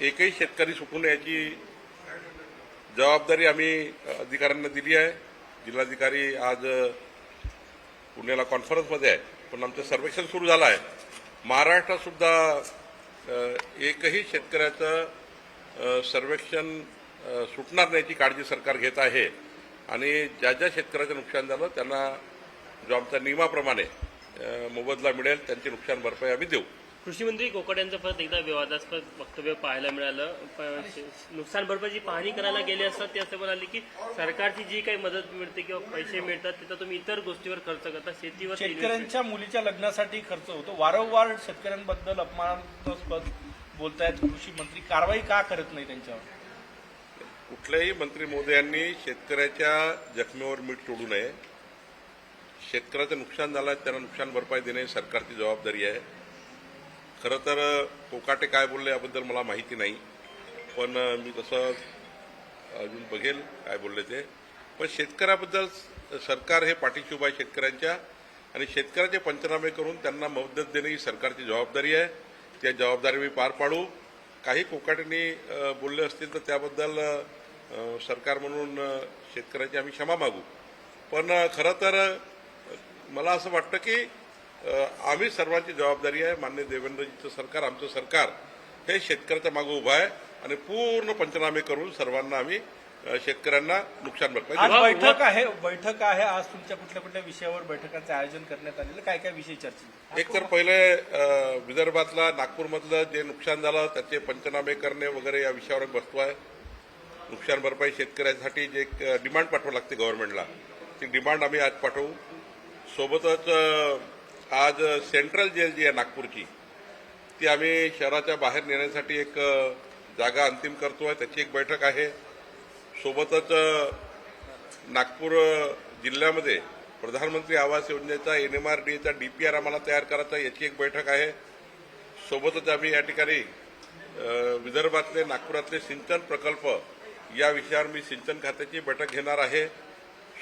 एकही शेतकरी सुटून याची जबाबदारी आम्ही अधिकाऱ्यांना दिली आहे. जिल्हाधिकारी आज पुण्याला कॉन्फरन्समध्ये आहे. पण आमचं सर्वेक्षण सुरू झालं आहे. महाराष्ट्रातसुद्धा एकही शेतकऱ्याचं सर्वेक्षण सुटणार नाही याची काळजी सरकार घेत आहे. आणि ज्या ज्या शेतकऱ्याचं नुकसान झालं त्यांना जो आमच्या नियमाप्रमाणे मोबदला मिळेल. त्यांची नुकसान भरपाई आम्ही देऊ. कृषी मंत्री कोकट यांचं परत एकदा विवादास्पद वक्तव्य पाहायला मिळालं. नुकसान भरपाईची पाहणी करायला गेले असतात ते असं म्हणाले की सरकारची जी काही मदत मिळते किंवा पैसे मिळतात तिथं तुम्ही इतर गोष्टीवर खर्च करता शेतीवर शेतकऱ्यांच्या मुलीच्या लग्नासाठी खर्च होतो. वारंवार शेतकऱ्यांबद्दल अपमानास्पद बोलतायत कृषी मंत्री. कारवाई का करत नाही त्यांच्यावर? कुठल्याही मंत्री महोदयांनी शेतकऱ्याच्या जखमेवर मीठ तोडू नये. शेतकऱ्याचं नुकसान झालं आहे त्यांना नुकसान भरपाई देणे सरकारची जबाबदारी आहे. खरं तर कोकाटे काय बोलले याबद्दल मला माहिती नाही पण मी तसं अजून बघेल काय बोलले ते. पण शेतकऱ्याबद्दल सरकार हे पाठीशी आहे शेतकऱ्यांच्या आणि शेतकऱ्याचे पंचनामे करून त्यांना मदत देणे ही सरकारची जबाबदारी आहे. त्या जबाबदारी मी पार पाडू. काही कोकाटेंनी बोलले असतील तर त्याबद्दल सरकार म्हणून शेतकऱ्याची आम्ही क्षमा मागू. पण खरं तर मला असं वाटतं की आम्ही सर्वांची जबाबदारी आहे. मान्य देवेंद्रजीचं सरकार आमचं सरकार हे शेतकऱ्याच्या मागे उभं आहे आणि पूर्ण पंचनामे करून सर्वांना आम्ही शेतकऱ्यांना नुकसान भरपाई आज बैठक आहे बैठक आहे. आज तुमच्या कुठल्या कुठल्या विषयावर बैठकांचं आयोजन करण्यात आलेलं काय काय विषय चर्चेत? एक तर पहिले विदर्भातला नागपूरमधलं जे नुकसान झालं त्याचे पंचनामे करणे वगैरे या विषयावर बसतो आहे. नुकसान भरपाई शेतकऱ्यांसाठी जे डिमांड पाठवावी लागते गव्हर्नमेंटला ती डिमांड आम्ही आज पाठवू. सोबतच आज सेंट्रल जेल जी आहे नागपूरची ती आम्ही शहराच्या बाहेर नेण्यासाठी एक जागा अंतिम करतो आहे. त्याची एक बैठक आहे. सोबतच नागपूर जिल्ह्यामध्ये प्रधानमंत्री आवास योजनेचा एन एम आर डीचा डीपीआर आम्हाला तयार करायचा याची एक बैठक आहे. सोबतच आम्ही या ठिकाणी विदर्भातले नागपुरातले सिंचन प्रकल्प या विषयावर मी सिंचन खात्याची बैठक घेणार आहे.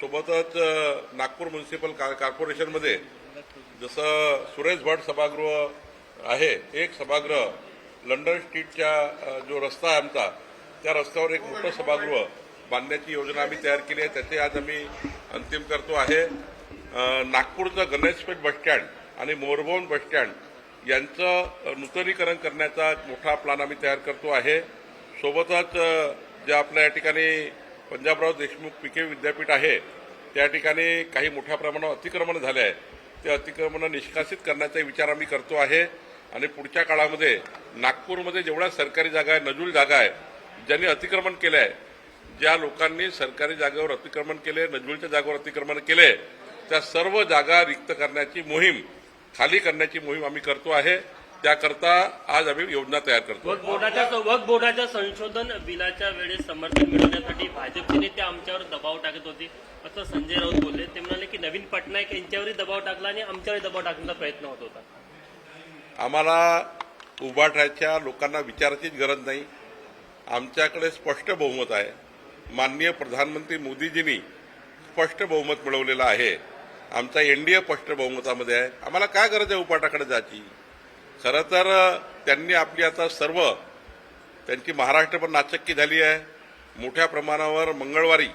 सोबतच नागपूर म्युन्सिपल का- कॉर्पोरेशनमध्ये जसं सुरेश भट सभागृह आहे एक सभागृह लंडन स्ट्रीटच्या जो रस्ता आहे आमचा त्या रस्त्यावर एक मोठं सभागृह बांधण्याची योजना आम्ही तयार केली आहे. त्याचे आज आम्ही अंतिम करतो आहे. नागपूरचं गणेशपेठ बसस्टँड आणि मोरबोन बसस्टँड यांचं नूतनीकरण करण्याचा मोठा प्लॅन आम्ही तयार करतो आहे. सोबतच जे आपल्या या ठिकाणी पंजाबराव देशमुख पिके विद्यापीठ आहे त्या ठिकाणी काही मोठ्या प्रमाणावर अतिक्रमण झाले आहे ते अतिक्रमण निष्कासित करण्याचा विचार आम्ही करतो आहे. आणि पुढच्या काळामध्ये नागपूरमध्ये जेवढ्या सरकारी जागा आहे नजूल जागा आहे ज्यांनी अतिक्रमण केलं आहे ज्या लोकांनी सरकारी जागेवर अतिक्रमण केले नजूलच्या जागेवर अतिक्रमण केले त्या सर्व जागा रिक्त करण्याची मोहीम खाली करण्याची मोहीम आम्ही करतो आहे. त्याकरता आज आम्ही योजना तयार करतो. वक्फ बोर्डाच्या संशोधन बिलाच्या वेळेस समर्थन मिळवण्यासाठी भाजपचे नेते आमच्यावर दबाव टाकत होते. असं संजय राऊत बोलले. ते म्हणाले की नवीन पटनायक यांच्यावरही दबाव टाकला आणि आमच्यावरही दबाव टाकण्याचा प्रयत्न होत होता. आम्हाला उभाटाच्या लोकांना विचारायचीच गरज नाही. आमच्याकडे स्पष्ट बहुमत आहे. माननीय प्रधानमंत्री मोदीजींनी स्पष्ट बहुमत मिळवलेलं आहे. आमचा एनडीए स्पष्ट बहुमतामध्ये आहे. आम्हाला काय गरज आहे उपाटाकडे जायची? खरं तर त्यांनी आपली आता सर्व त्यांची महाराष्ट्र पण नाचक्की झाली आहे. मोठ्या प्रमाणावर मंगळवारी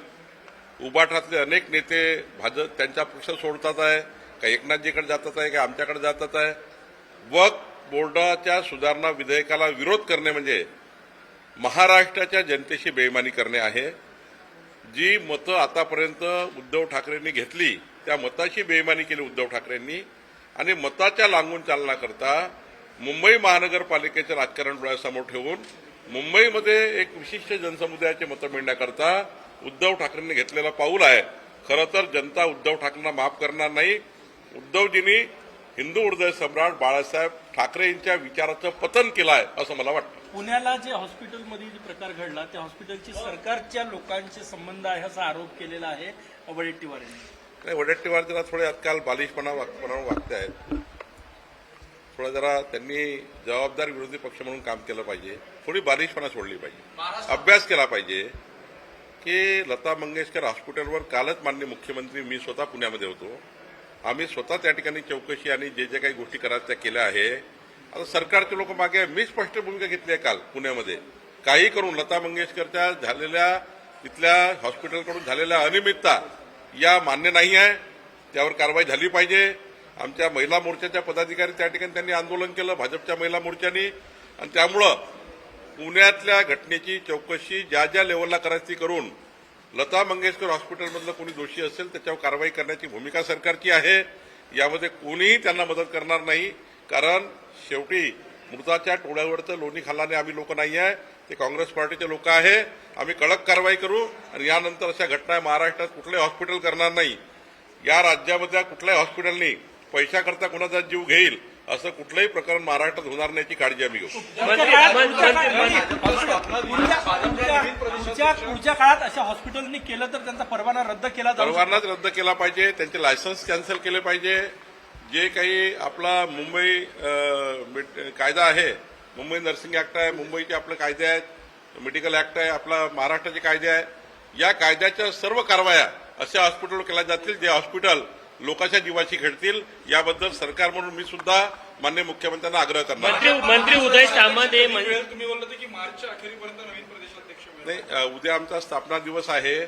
उबाठातले अनेक नेते भाजप त्यांचा पक्ष सोडतात आहे. का एकनाथजीकडे जातात आहे का आमच्याकडे जातात आहे. वक्फ बोर्डाच्या सुधारणा विधेयकाला विरोध करणे म्हणजे महाराष्ट्राच्या जनतेशी बेईमानी करणे आहे. जी मतं आतापर्यंत उद्धव ठाकरेंनी घेतली त्या मताशी बेईमानी केली उद्धव ठाकरेंनी. आणि मताच्या लांबून चालण्याकरता मुंबई महानगरपालिकेचं राजकारण डोळ्यासमोर ठेवून मुंबईमध्ये एक विशिष्ट जनसमुदायाचे मतं मिळण्याकरता उद्धव ठाकरेंनी घेतलेला पाऊल आहे. खरं तर जनता उद्धव ठाकरेंना माफ करणार नाही. उद्धवजींनी हिंदू हृदय सम्राट बाळासाहेब ठाकरे यांच्या विचाराचं पतन केलं आहे असं मला वाटतं. पुण्याला जे हॉस्पिटलमध्ये जे प्रकार घडला त्या हॉस्पिटलची सरकारच्या लोकांचे संबंध आहे असा आरोप केलेला आहे वडेट्टीवार यांनी नाही वडेट्टीवार जरा थोडे आजकाल बालिशपणा वागपणा वागते आहेत थोडं जरा त्यांनी जबाबदार विरोधी पक्ष म्हणून काम केलं पाहिजे. थोडी बालिशपणा सोडली पाहिजे. अभ्यास केला पाहिजे की लता मंगेशकर हॉस्पिटलवर कालच मान्य मुख्यमंत्री मी स्वतः पुण्यामध्ये होतो. आम्ही स्वतः त्या ठिकाणी चौकशी आणि जे जे काही गोष्टी करायच्या त्या केल्या आहे. आता सरकारचे लोक मागे. मी स्पष्ट भूमिका घेतली आहे काल पुण्यामध्ये. काही करून लता मंगेशकरच्या झालेल्या तिथल्या हॉस्पिटलकडून झालेल्या अनियमितता या मान्य नाही आहे. त्यावर कारवाई झाली पाहिजे. आमच्या महिला मोर्चाच्या पदाधिकारी त्या ठिकाणी त्यांनी आंदोलन केलं भाजपच्या महिला मोर्चानी. आणि त्यामुळं पुण्यातल्या घटनेची चौकशी ज्या ज्या लेवलला करायची करून लता मंगेशकर हॉस्पिटलमधलं कोणी दोषी असेल त्याच्यावर कारवाई करण्याची भूमिका सरकारची आहे. यामध्ये कोणीही त्यांना मदत करणार नाही. कारण शेवटी मृताच्या टोळ्यावरचं लोणी खाल्ल्याने आम्ही लोक नाही आहे. ते काँग्रेस पार्टीचे लोक आहे. आम्ही कडक कारवाई करू आणि यानंतर अशा घटना महाराष्ट्रात कुठले हॉस्पिटल करणार नाही. या राज्यामधल्या कुठल्याही हॉस्पिटलनी पैशाकरता कोणाचा जीव घेईल असं कुठलंही प्रकरण महाराष्ट्रात होणार नाही याची काळजी आम्ही घेऊ. पुढच्या काळात अशा हॉस्पिटलनी केलं तर त्यांचा परवाना रद्द केला. परवानाच रद्द केला पाहिजे त्यांचे लायसन्स कॅन्सल केले पाहिजे. जे काही आपला मुंबई कायदा आहे मुंबई नर्सिंग ऍक्ट आहे मुंबईचे आपले कायदे आहेत मेडिकल ऍक्ट आहे आपला महाराष्ट्राचे कायदे आहे. या कायद्याच्या सर्व कारवाया अशा हॉस्पिटलवर केल्या जातील जे हॉस्पिटल लोकांच्या जीवाशी खेळतील याबद्दल सरकार म्हणून मी सुद्धा मान्य मुख्यमंत्र्यांना आग्रह करणार आहे. मंत्री मंत्री उदय सामंत हे तुम्ही बोलला होता की मार्चच्या अखेरीपर्यंत नवीन प्रदेशाध्यक्ष मिळेल. नाही उद्या आमचा स्थापना दिवस आहे.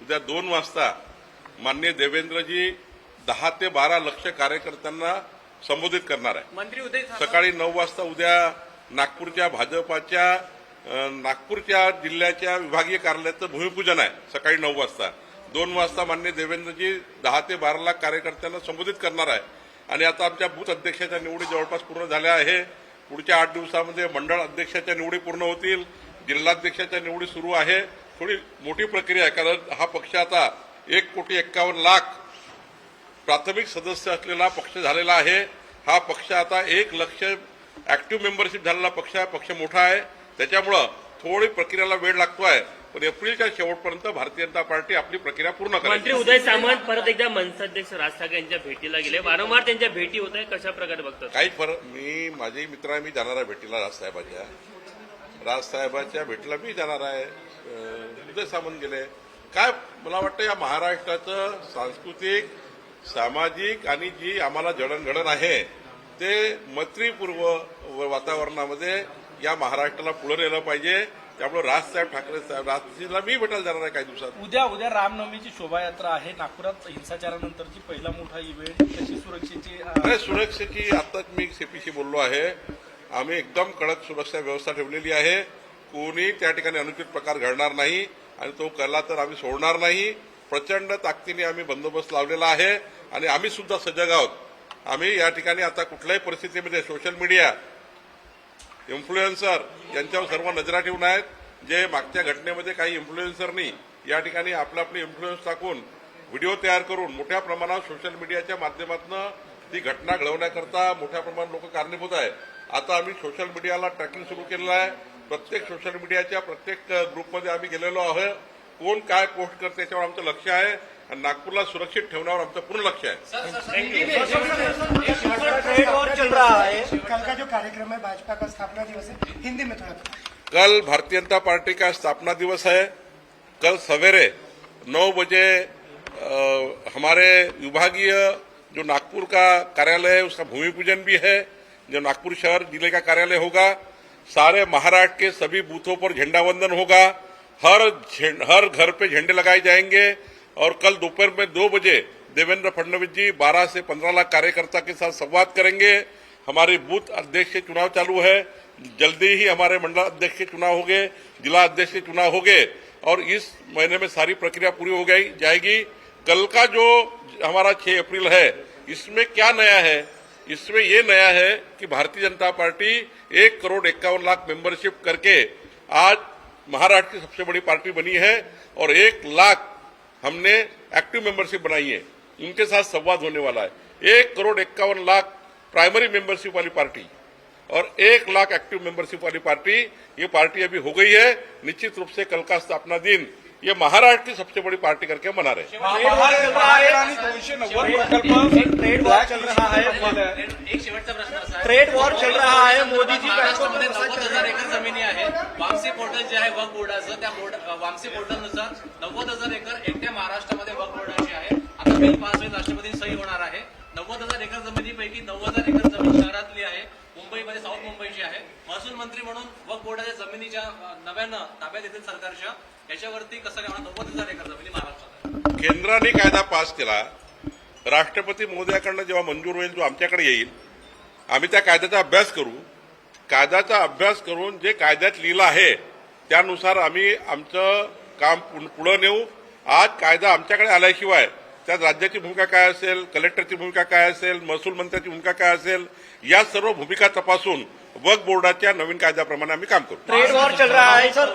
उद्या दोन वाजता मान्य देवेंद्रजी दहा ते बारा लक्ष कार्यकर्त्यांना संबोधित करणार आहे. मंत्री उदय सकाळी नऊ वाजता उद्या नागपूरच्या भाजपाच्या नागपूरच्या जिल्ह्याच्या विभागीय कार्यालयाचं भूमिपूजन आहे सकाळी नऊ वाजता. दोन वाजता मान्य देवेंद्रजी दहा ते बारा लाख कार्यकर्त्यांना संबोधित करणार आहे. आणि आता आमच्या बूथ अध्यक्षाच्या निवडी जवळपास पूर्ण झाल्या आहे. पुढच्या आठ दिवसामध्ये मंडळ अध्यक्षाच्या निवडी पूर्ण होतील. जिल्हाध्यक्षाच्या निवडी सुरू आहे. थोडी मोठी प्रक्रिया आहे कारण हा पक्ष आता एक कोटी एक्कावन्न लाख प्राथमिक सदस्य असलेला पक्ष झालेला आहे. हा पक्ष आता एक लक्ष ऍक्टिव्ह मेंबरशिप झालेला पक्ष आहे. पक्ष मोठा आहे. त्याच्यामुळं थोडी प्रक्रियाला वेळ लागतो आहे. पण एप्रिलच्या शेवटपर्यंत भारतीय जनता पार्टी आपली प्रक्रिया पूर्ण मंत्री करेल उदय सामंत परत एकदा मनसाध्यक्ष राज ठाकरे यांच्या भेटीला गेले. वारंवार त्यांच्या भेटी होत आहे कशा प्रकारे बघतात? काही फरक मी माझे मित्र मी जाणार आहे भेटीला राजसाहेबाच्या राजसाहेबाच्या भेटीला मी जाणार आहे. उदय सामंत गेले. काय मला वाटतं या महाराष्ट्राचं सांस्कृतिक सामाजिक आणि जी आम्हाला जडणघडण आहे ते मैत्रीपूर्व वातावरणामध्ये या महाराष्ट्राला पुढे नेलं पाहिजे. त्यामुळे राजसाहेब ठाकरे साहेब राजजीला मी भेटायला जाणार आहे काही दिवसात. उद्या उद्या रामनवमीची शोभायात्रा आहे. नागपुरात हिंसाचारानंतरची पहिला मोठा इव्हेंट कशी सुरक्षेची अं, नाही सुरक्षेची आताच मी सीपीशी बोललो आहे. आम्ही एकदम कडक सुरक्षा व्यवस्था ठेवलेली आहे. कोणी त्या ठिकाणी अनुचित प्रकार घडणार नाही आणि तो केला तर आम्ही सोडणार नाही. प्रचंड ताकदीने आम्ही बंदोबस्त लावलेला आहे आणि आम्ही सुद्धा सजग आहोत. आम्ही या ठिकाणी आता कुठल्याही परिस्थितीमध्ये सोशल मीडिया इन्फ्लुएन्सर यांच्यावर सर्व नजरा ठेवून आहेत. जे मागच्या घटनेमध्ये काही इन्फ्लुएन्सरनी या ठिकाणी आपलं आपली इन्फ्लुएन्स टाकून व्हिडिओ तयार करून मोठ्या प्रमाणात सोशल मीडियाच्या माध्यमातून ती घटना घडवण्याकरता मोठ्या प्रमाणात लोक कारणीभूत आहेत. आता आम्ही सोशल मीडियाला ट्रॅकिंग सुरू केलेलं आहे. प्रत्येक सोशल मीडियाच्या प्रत्येक ग्रुपमध्ये आम्ही गेलेलो आहोत कोण काय पोस्ट करते याच्यावर आमचं लक्ष आहे. आणि नागपूरला सुरक्षित ठेवण्यावर आमचं पूर्ण लक्ष आहे ट्रेड वॉर चल रहा है। कल कार्यक्रम है भाजपा का स्थापना दिवस है हिंदी में थोड़ा कल भारतीय जनता पार्टी का स्थापना दिवस है। कल सवेरे नौ बजे हमारे विभागीय जो नागपुर का कार्यालय है उसका भूमि पूजन भी है। जो नागपुर शहर ज़िले का कार्यालय होगा सारे महाराष्ट्र के सभी बूथों पर झंडा वंदन होगा। हर हर घर पे झंडे लगाए जाएँगे। और कल दोपहर में दो बजे देवेंद्र फडणवीस जी 12 से 15 लाख कार्यकर्ता के साथ संवाद करेंगे। हमारे बूथ अध्यक्ष के चुनाव चालू है। जल्दी ही हमारे मंडल अध्यक्ष के चुनाव हो गए जिला अध्यक्ष के चुनाव हो गए और इस महीने में सारी प्रक्रिया पूरी हो गई, जाएगी। कल का जो हमारा 6 अप्रैल है, इसमें क्या नया है? इसमें ये नया है कि भारतीय जनता पार्टी एक करोड़ इक्यावन लाख मेंबरशिप करके आज महाराष्ट्र की सबसे बड़ी पार्टी बनी है और एक लाख हमने एक्टिव मेंबरशिप बनाई है। उनके साथ संवाद होने वाला है। एक करोड़ इक्यावन लाख प्राइमरी मेंबरशिप वाली पार्टी और एक लाख एक्टिव मेंबरशिप वाली पार्टी ये पार्टी अभी हो गई है। निश्चित रूप से कल का स्थापना दिन ये महाराष्ट्र की सबसे बड़ी पार्टी करके मना रहे हैं। नव्वद एक शेवटचा प्रश्न असा आहे. ट्रेड वॉर चल रहा है मोदी जी महाराष्ट्रामध्ये नव्वद हजार एकर जमिनी आहे. वामसी पोर्टल जे आहे वक बोर्डाचं त्या बोर्ड वामसी पोर्टलनुसार नव्वद हजार एकर एकट्या महाराष्ट्रामध्ये वक बोर्डाची आहे. आता बिल पास होईल राष्ट्रपती सही होणार आहे. नव्वद हजार एकर जमिनीपैकी नऊ हजार एकर जमीन शहरातली आहे. मुंबईमध्ये साऊथ मुंबईची आहे. महसूल मंत्री म्हणून वक्फ बोर्डाच्या जमिनीच्या नव्यानं ताब्यात येतील सरकारच्या. याच्यावरती कसं काय नव्वद हजार एकर जमिनी महाराष्ट्रात. केंद्राने कायदा पास केला. राष्ट्रपती महोदयाकडनं जेव्हा मंजूर होईल तो आमच्याकडे येईल. आम्ही त्या कायद्याचा अभ्यास करू. कायद्याचा अभ्यास करून जे कायद्यात लिहिलं आहे त्यानुसार आम्ही आमचं काम पुढं नेऊ. आज कायदा आमच्याकडे आल्याशिवाय त्यात राज्याची भूमिका काय असेल कलेक्टरची भूमिका काय असेल महसूल मंत्र्याची भूमिका काय असेल या सर्व भूमिका तपासून वक्फ बोर्डाच्या नवीन कायद्याप्रमाणे आम्ही काम करू. ट्रेड वॉर चल रहा है. सर